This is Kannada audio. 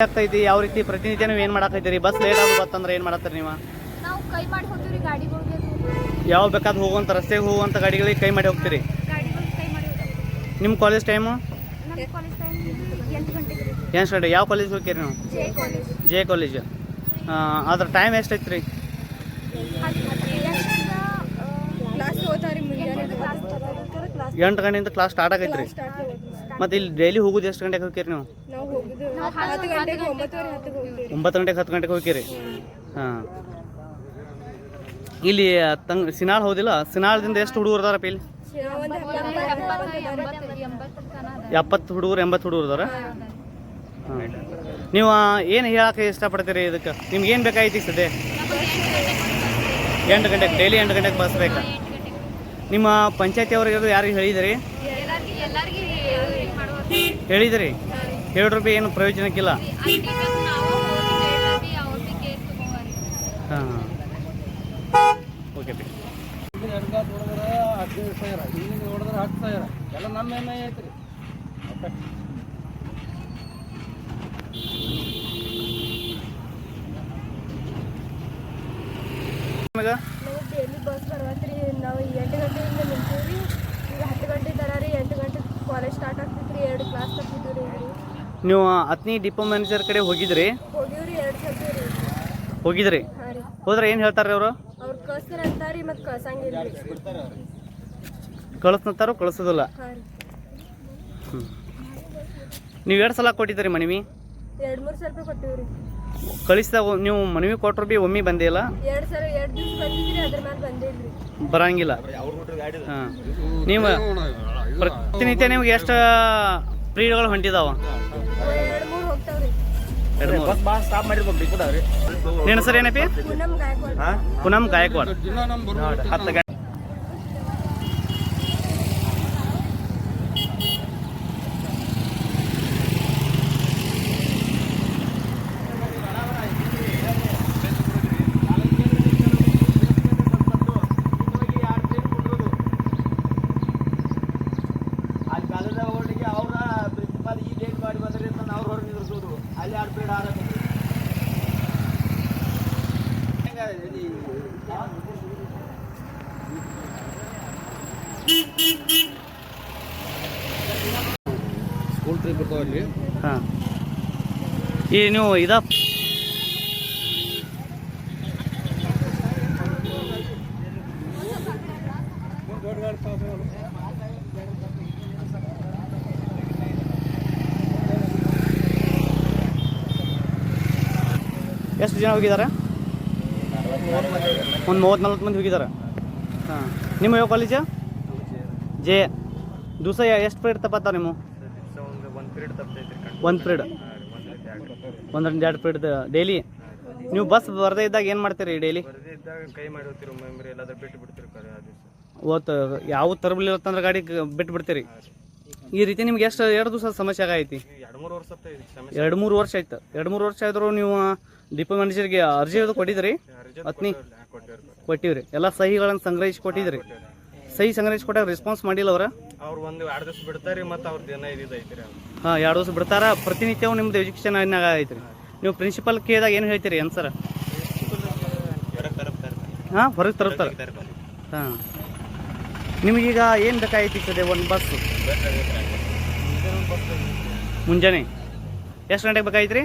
ಆಗ್ತೈತಿ ಯಾವ ರೀತಿ ಪ್ರತಿನಿತ್ಯ ನೀವು ಏನು ಮಾಡಾಕೈತಿರಿ ಬಸ್ ಲೇಟ್ ಆಗಿ ಬತ್ತಂದ್ರೆ ಏನು ಮಾಡತ್ತೀರಿ ನೀವು ನಾವು ಕೈ ಮಾಡಿ ಹೋಗ್ತೀವಿ ಗಾಡಿಗಳಿಗೆ ಯಾವ ಬೇಕಾದ್ ಹೋಗುವಂಥ ರಸ್ತೆಗೆ ಹೋಗುವಂಥ ಗಾಡಿಗಳಿಗೆ ಕೈ ಮಾಡಿ ಹೋಗ್ತೀರಿ ಗಾಡಿಗಳಿಗೆ ಕೈ ಮಾಡಿ ಹೋಗ್ತೀವಿ ನಿಮ್ಮ ಕಾಲೇಜ್ ಟೈಮು ನಮ್ಮ ಕಾಲೇಜ್ ಟೈಮ್ ಎಂಟು ಗಂಟೆಗೆ ಏನು ಸ್ಟಡಿ ಯಾವ ಕಾಲೇಜ್ ಹೋಗ್ತೀರಿ ನೀವು ಜೆ ಕಾಲೇಜ್ ಜೆ ಕಾಲೇಜ್ ಅದ್ರ ಟೈಮ್ ಎಷ್ಟೈತೆ ರೀ ಕ್ಲಾಸ್ ಹೋಗ್ತಾವ್ರಿ ಮುಂಜಾನೆ ಕ್ಲಾಸ್ ಕ್ಲಾಸ್ ಎಂಟು ಗಂಟೆಯಿಂದ ಕ್ಲಾಸ್ ಸ್ಟಾರ್ಟ್ ಆಗೈತೆ ರೀ ಮತ್ತು ಇಲ್ಲಿ ಡೈಲಿ ಹೋಗುದು ಎಷ್ಟು ಗಂಟೆಗೆ ಹೋಗ್ತೀರಿ ನೀವು? ಒಂಬತ್ತು ಗಂಟೆಗೆ ಹತ್ತು ಗಂಟೆಗೆ ಹೋಗ್ತೀರಿ? ಹಾಂ. ಇಲ್ಲಿ ತಂಗ ಸಿನಾಳ್ ಹೋದಿಲ್ಲ? ಸಿನಾಳದಿಂದ ಎಷ್ಟು ಹುಡುಗರು ಅದಾರಪ್ಪ ಇಲ್ಲಿ? ಎಪ್ಪತ್ತು ಹುಡುಗರು ಎಂಬತ್ತು ಹುಡುಗರು ಅದಾರ? ಹಾಂ. ನೀವು ಏನು ಹೇಳಕ್ಕೆ ಇಷ್ಟಪಡ್ತೀರಿ ಇದಕ್ಕೆ? ನಿಮ್ಗೆ ಏನು ಬೇಕಾಗಿತ್ತು ಈಗ ಸದ್ಯ? ಎಂಟು ಗಂಟೆಗೆ ಡೈಲಿ ಎಂಟು ಗಂಟೆಗೆ ಬಸ್ ಬೇಕಾ? ನಿಮ್ಮ ಪಂಚಾಯತಿ ಅವ್ರಿಗೆ ಯಾರಿಗೆ ಹೇಳಿದಿರಿ? ಹೇಳಿದಿರಿ. ಎರಡು ರೂಪಾಯಿ ಏನು ಪ್ರಯೋಜನಕ್ಕಿಲ್ಲ. ಹಾಂ. ಓಕೆ. ಬಿ ಹದಿನೈದು ಸಾವಿರ ಈಗ ನೋಡಿದ್ರೆ ಹತ್ತು ಸಾವಿರ ಎಲ್ಲ ನಮ್ಮ ಎಮ್ಮೆ ಐತ್ರಿ ನಿಮಗೆ ಡೈಲಿ ಬಸ್ ಬರವತ್ರಿ ನಾವು ಎಂಟು ಗಂಟೆಯಿಂದ ನಿಂತೀವಿ ಈಗ ಹತ್ತು ಗಂಟೆ ತರ ರೀ ಎಂಟು ಗಂಟೆ ಕಾಲೇಜ್ ಸ್ಟಾರ್ಟ್ ಆಗ್ತೈತ್ರಿ ಎರಡು ಕ್ಲಾಸ್ ನೀವು ಹತ್ನಿ ಡಿಪೋ ಮ್ಯಾನೇಜರ್ ಕಡೆ ಹೋಗಿದ್ರಿ? ಹೋಗಿವ್ರಿ ಎರಡು ಸರ್ತಿ ರೀ. ಹೋಗಿದ್ರಿ? ಹಾಂ ರೀ. ಹೋದ್ರೆ ಏನು ಹೇಳ್ತಾರೆ ಅವರು? ಅವ್ರು ಕಳ್ಸ್ತಾರ ಅಂತಾರಿ ಮತ್ತು ಕಳ್ಸಂಗಿಲ್ಲ ರೀ. ಕಳಿಸ್ನತ್ತಾರೋ ಕಳಿಸೋದಿಲ್ಲ. ಹಾಂ ರೀ. ನೀವು ಎರಡು ಸಲ ಕೊಟ್ಟಿದ್ದೀರಿ ಮನವಿ? ಎರಡು ಮೂರು ಸಾವಿರ ರೂಪಾಯಿ ಕೊಟ್ಟಿವ್ರಿ ಕಳಿಸಿದಾಗ ನೀವು ಮನವಿ ಕೊಟ್ಟರು ಬಿ ಒಮ್ಮೆ ಬಂದಿಲ್ಲ ಎರಡು ಸಲ ಎರಡು ದಿವ್ಸ ಬಂದಿದ್ರಿ ಅದ್ರ ಮೇಲೆ ಬಂದಿಲ್ರಿ. ಬರಂಗಿಲ್ಲ. ಹಾಂ. ನೀವು ಪ್ರತಿನಿತ್ಯ ನಿಮ್ಗೆ ಎಷ್ಟು ಪ್ರೀಡ್ಗಳು ಹೊಂಟಿದಾವ. ನಿನ್ನ ಸರ್ ಏನಪ್ಪಿ? ಪೂನಮ್ ಗಾಯಕ್ವಾಡ್. ಹತ್ತು ಗಂಟೆ ಅಲ್ಲಿ ಕಾಲೇಜ್ ಓಟಿಗೆ ಅವ್ರ ಪ್ರಿನ್ಸಿಪಾಲ್ ಈ ಡೇಟ್ ಮಾಡಿ ಬಂದ್ರಿ ಅಂತ ಅವ್ರು ಹೊರಗೆ ನಿಂದ್ರಿಸೋದು ಅಲ್ಲಿ ಆಡಕ್ಕೆ ಸ್ಕೂಲ್ ಟ್ರಿಪ್ ಇರ್ತಾವಲ್ಲಿ ಹಾಂ. ಈ ನೀವು ಇದ ಎಷ್ಟು ಜನ ಹೋಗಿದ್ದಾರೆ? ಒಂದು ಮೂವತ್ತು ನಲ್ವತ್ತು ಮಂದಿ ಹೋಗಿದ್ದಾರೆ. ಹಾಂ. ನಿಮ್ಮ ಯಾವ ಕಾಲೇಜ ಜೆ. ದಿವಸ ಎಷ್ಟು ಪೀರಿಯಡ್ ತಪ್ಪತ್ತಾವ ನಿಮ್ಮ ಒಂದು ಪೀರಿಯಡ್ ಒಂದರಿಂದ ಎರಡು ಪೀರಿಯಡ್ ಡೈಲಿ ನೀವು ಬಸ್ ಬರದೇ ಇದ್ದಾಗ ಏನು ಮಾಡ್ತೀರಿ ಡೈಲಿ ಓತ್ ಯಾವ ತರಬಲಿರತ್ತಂದ್ರೆ ಗಾಡಿ ಬಿಟ್ಟು ಬಿಡ್ತೀರಿ ಈ ರೀತಿ ನಿಮ್ಗೆ ಎಷ್ಟು ಎರಡು ದಿವಸ ಸಮಸ್ಯೆ ಆಗೈತಿ? ಎರಡು ಮೂರು ವರ್ಷ ಆಯ್ತು ಸಮಸ್ಯೆ ಎರಡು ಮೂರು ವರ್ಷ ಆಯ್ತು. ಎರಡು ಮೂರು ವರ್ಷ ಆದರೂ ನೀವು ಡಿಪೋ ಮ್ಯಾನೇಜರ್ಗೆ ಅರ್ಜಿ ಅದು ಕೊಟ್ಟಿದ್ರಿ ಅತ್ನಿ? ಕೊಟ್ಟಿವ್ರಿ ಎಲ್ಲ ಸಹಿಗಳನ್ನು ಸಂಗ್ರಹಿಸಿ ಕೊಟ್ಟಿದ್ರಿ ಸಹಿ ಸಂಗ್ರಹಿಸಿ ಕೊಟ್ಟಾಗ ರೆಸ್ಪಾನ್ಸ್ ಮಾಡಿಲ್ಲ ಅವ್ರ? ಅವ್ರು ಒಂದು ಎರಡು ದಿವಸ ಬಿಡ್ತಾರೆ ಮತ್ತು ಹಾಂ ಎರಡು ದಿವಸ ಬಿಡ್ತಾರ. ಪ್ರತಿನಿತ್ಯವೂ ನಿಮ್ದು ಎಜುಕೇಶನ್ ಐತ್ರಿ. ನೀವು ಪ್ರಿನ್ಸಿಪಲ್ ಕೇಳಿದಾಗ ಏನು ಹೇಳ್ತೀರಿ ಏನು ತರಪ್ತಾರೆ ಹಾಂ ಹೊರಗೆ ತರುತ್ತಾರೆ. ಹಾಂ. ನಿಮಗೀಗ ಏನು ಬೇಕಾಗಿತ್ತು ಸದ್ಯ ಒಂದು ಬಸ್ ಮುಂಜಾನೆ? ಎಷ್ಟು ಗಂಟೆಗೆ ಬೇಕಾಗಿತ್ತು ರೀ